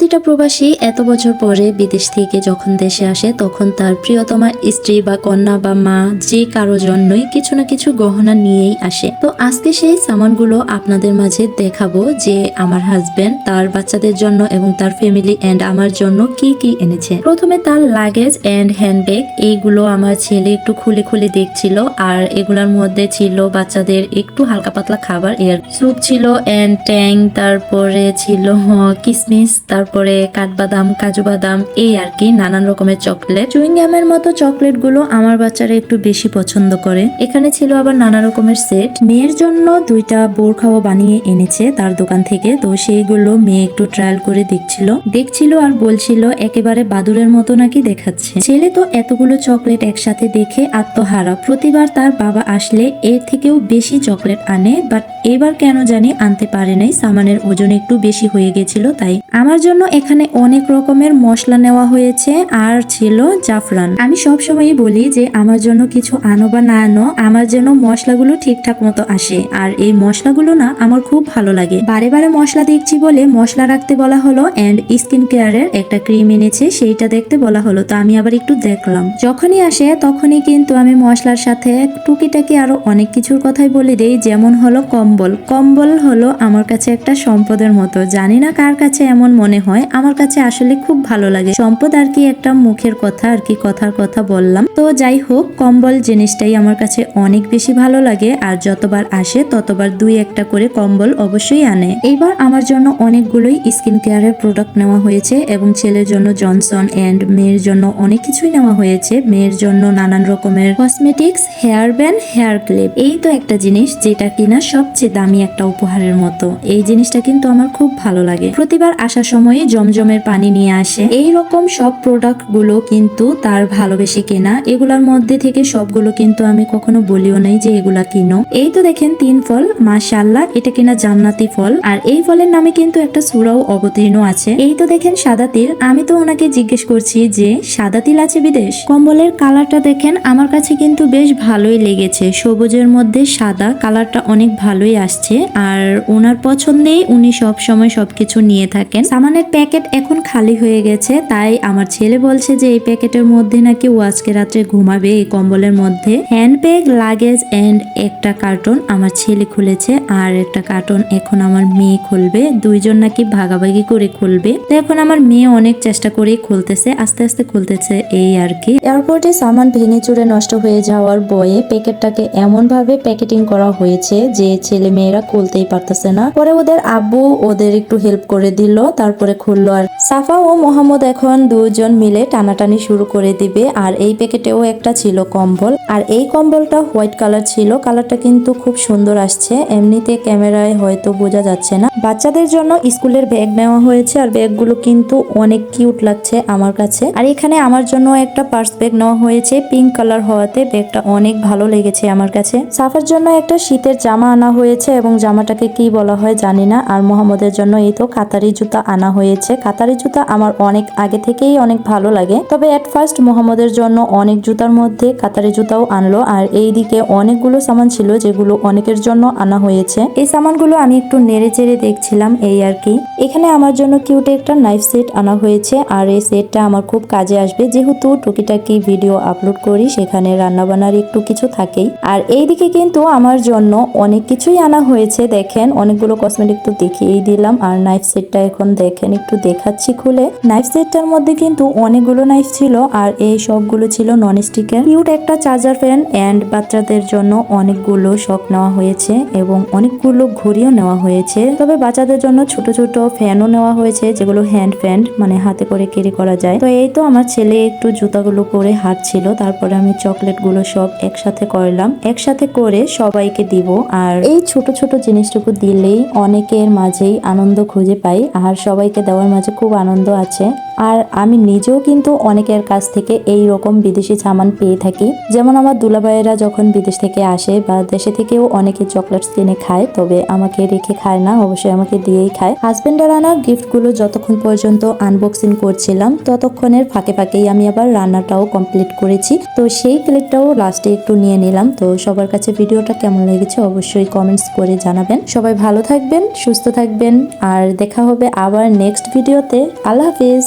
প্রতিটা প্রবাসী এত বছর পরে বিদেশ থেকে যখন দেশে আসে, তখন তার প্রিয়তমা স্ত্রী বা কন্যা বা মা যে কারও জন্যই কিছু না কিছু গহনা নিয়েই আসে। তো আজকে সেই সামানগুলো আপনাদের মাঝে দেখাবো যে আমার হাজবেন্ড তার বাচ্চাদের জন্য এবং তার ফ্যামিলি এন্ড আমার জন্য কি কি এনেছে। প্রথমে তার লাগেজ এন্ড হ্যান্ডব্যাগ এইগুলো আমার ছেলে একটু খুলে খুলে দেখছিল আর এগুলোর মধ্যে ছিল বাচ্চাদের একটু হালকা পাতলা খাবার, এর স্যুপ ছিল এন্ড ট্যাং তারপরে ছিল কিসমিস তারপরে কাঠবাদাম কাজু বাদাম এই আর কি, নানান রকমের চকলেট। চুইংগামের মতো চকলেটগুলো আমার বাচ্চারা একটু বেশি পছন্দ করে। এখানে ছিল আবার নানা রকমের সেট। মেয়ের জন্য দুইটা বোরখাও বানিয়ে এনেছে তার দোকান থেকে, তো সেইগুলো মেয়ে একটু ট্রায়াল করে দেখছিল। দেখছিল আর বলছিল, একেবারে বাদুরের মতো নাকি দেখাচ্ছে। ছেলে তো এতগুলো চকলেট একসাথে দেখে আত্মহারা। প্রতিবার তার বাবা আসলে এর থেকেও বেশি চকলেট আনে, বাট এবার কেন জানি আনতে পারে নাই। সামানের ওজন একটু বেশি হয়ে গেছিল, তাই আমার জন্য এখানে অনেক রকমের মশলা নেওয়া হয়েছে আর ছিল জাফরান। আমি সব সময়ই বলি যে আমার জন্য কিছু আনো বা না আনো, আমার যেন মশলাগুলো ঠিকঠাক মতো আসে। আর এই মশলাগুলো না আমার খুব ভালো লাগে। বারে বারে মশলা দেখছি বলে মশলা রাখতে বলা হলো এন্ড স্কিন কেয়ারের একটা ক্রিম এনেছে, সেইটা দেখতে বলা হলো। তো আমি আবার একটু দেখলাম। যখনই আসে তখনই কিন্তু আমি মশলার সাথে টুকিটাকি আরও অনেক কিছুর কথাই বলে দেই, যেমন হলো কম্বল। কম্বল হলো আমার কাছে একটা সম্পদের মতো। জানি না কার কাছে এমন মনে হয় আমার কাছে আসলে খুব ভালো লাগে। সম্পদ আর কি একটা মুখের কথা, আর কি কথার কথা বললাম। তো যাই হোক, কম্বল জিনিসটাই আমার কাছে অনেক বেশি ভালো লাগে, আর যতবার আসে, ততবার দুই একটা করে কম্বল অবশ্যই আনে। এইবার আমার জন্য অনেকগুলোই স্কিন কেয়ারের প্রোডাক্ট নেওয়া হয়েছে, এবং ছেলের জন্য জনসন অ্যান্ড মেয়ের জন্য অনেক কিছুই নেওয়া হয়েছে। মেয়ের জন্য নানান রকমের cosmetics hair band hair clip এই তো একটা জিনিস যেটা কিনা সবচেয়ে দামি একটা উপহারের মতো। এই জিনিসটা কিন্তু আমার খুব ভালো লাগে। প্রতিবার আসার সময় জমজমের পানি নিয়ে আসে। এই রকম সব প্রোডাক্টগুলো কিন্তু তার ভালোবেসে কেনা। এগুলার মধ্যে থেকে সবগুলো কিন্তু আমি কখনো বলিও নাই যে এগুলা কিনো। এই তো দেখেন তিন ফল মাশাল্লাহ এটা কিনা জান্নাতি ফল। আর এই ফলের নামে কিন্তু একটা সুরাও অবতীর্ণ আছে। এই তো দেখেন সাদা তিল। আমি তো ওনাকে জিজ্ঞেস করছি যে, সাদা তিল আছে বিদেশ? কম্বলের কালারটা দেখেন, আমার কাছে কিন্তু বেশ ভালোই লেগেছে। সবুজের মধ্যে সাদা কালারটা অনেক ভালোই আসছে। আর ওনার পছন্দেই উনি সব সময় সবকিছু নিয়ে থাকেন। সামানের প্যাকেট এখন খালি হয়ে গেছে, তাই আমার ছেলে বলছে যে এই প্যাকেটের মধ্যে নাকি ও আজকে রাত্রে ঘুমাবে এই কম্বলের মধ্যে। হ্যান্ড ব্যাগ লাগেজ এন্ড একটা কার্টন আমার ছেলে খুলেছে আর একটা কার্টন এখন আমার মেয়ে খুলবে। দুইজন নাকি ভাগাভাগি করে খুলবে। তো এখন আমার মেয়ে অনেক চেষ্টা করেই খুলতেছে, আস্তে আস্তে খুলতেছে এই আর কি। এয়ারপোর্টে সামান ভেঙে চুরে নষ্ট হয়ে যাওয়ার বয়ে প্যাকেটটাকে এমন ভাবে প্যাকেটিং করা হয়েছে যে ছেলে মেয়েরা খুলতেই পারতেছে না। পরে ওদের আব্বু ওদের একটু হেল্প করে দিল, তারপরে খুললো আর সাফা ও মোহাম্মদ এখন দুজন মিলে টানাটানি শুরু করে দিবে। আর এই প্যাকেটেও একটা ছিল কম্বল। আর এই কম্বলটা হোয়াইট কালার ছিল। কালারটা কিন্তু খুব সুন্দর আসছে। এমনিতে ক্যামেরায় হয়তো বোঝা যাচ্ছে না। বাচ্চাদের জন্য স্কুলের ব্যাগ নেওয়া হয়েছে। আর ব্যাগগুলো কিন্তু অনেক কিউট লাগছে আমার কাছে। আর এখানে আমার জন্য একটা পার্স ব্যাগ নেওয়া হয়েছে। পিঙ্ক কালার হওয়াতে ব্যাগটা অনেক ভালো লেগেছে আমার কাছে। সাফার জন্য একটা শীতের জামা আনা হয়েছে এবং জামাটাকে কি বলা হয় জানি না। আর মোহাম্মদের জন্য এই তো কাতারি জুতা আনা হয়েছে। কাতারি জুতা আমার অনেক আগে থেকেই অনেক ভালো লাগে। তবে এট ফার্স্ট মোহাম্মদের জন্য অনেক জুতার মধ্যে কাতারি জুতাও আনলো। আর এই দিকে অনেকগুলো সামান ছিল যেগুলো অনেকের জন্য আনা হয়েছে। এই সামানগুলো আমি একটু নেড়ে চেড়ে দেখছিলাম এই আর কি। এখানে আমার জন্য কিউটে একটা নাইফ সেট আনা হয়েছে। আর এই সেটটা আমার খুব কাজে আসবে। যেহেতু টুকিটাকি ভিডিও আপলোড করি, সেখানে রান্নাবান্নার একটু কিছু থাকেই। আর এইদিকে কিন্তু আমার জন্য অনেক কিছুই আনা হয়েছে। দেখেন, অনেকগুলো কসমেটিক তো দেখিয়েই দিলাম। আর নাইফ সেটটা এখন দেখেন। একটু দেখাচ্ছি খুলে। নাইফ সেটটার মধ্যে কিন্তু অনেকগুলো নাইফ ছিল আর এই সবগুলো ছিল নন স্টিকের কিউট একটা চার্জার ফ্যান এন্ড বাচ্চাদের জন্য অনেকগুলো শখ নেওয়া হয়েছে এবং অনেকগুলো ঘড়িও নেওয়া হয়েছে। তবে বাচ্চাদের জন্য ছোট ছোট ফ্যানও নেওয়া হয়েছে, যেগুলো হ্যান্ড ফ্যান মানে হাতে করে ক্যারি করা যায়। তো এই তো আমার ছেলে একটু জুতাগুলো পরে হাঁটছিল, তারপরে আমি চকলেটগুলো সব একসাথে করলাম। একসাথে করে সবাইকে দিব আর এই ছোট ছোট জিনিসটুকু দিলেই অনেকের মাঝেই আনন্দ খুঁজে পাই। আর সবাইকে দেওয়ার মাঝে খুব আনন্দ আছে। আর আমি নিজেও কিন্তু অনেকের কাছ থেকে এই রকম বিদেশি সামান পেয়ে থাকি। যেমন আমার দুলাভাইয়েরা যখন বিদেশ থেকে আসে বা দেশে থেকেও অনেকে চকলেটস কিনে খায়, তবে আমাকে রেখে খায় না, অবশ্যই আমাকে দিয়েই খায়। হাজবেন্ডের আনা গিফটগুলো যতক্ষণ পর্যন্ত আনবক্সিং করছিলাম, ততক্ষণের ফাঁকে ফাঁকেই আমি আবার রান্নাটাও কমপ্লিট করেছি। তো সেই ক্লিপটাও লাস্টে একটু নিয়ে নিলাম। তো সবার কাছে ভিডিওটা কেমন লেগেছে অবশ্যই কমেন্টস করে জানাবেন। সবাই ভালো থাকবেন, সুস্থ থাকবেন, আর দেখা হবে আবার নেক্সট ভিডিওতে আল্লাহ হাফিজ।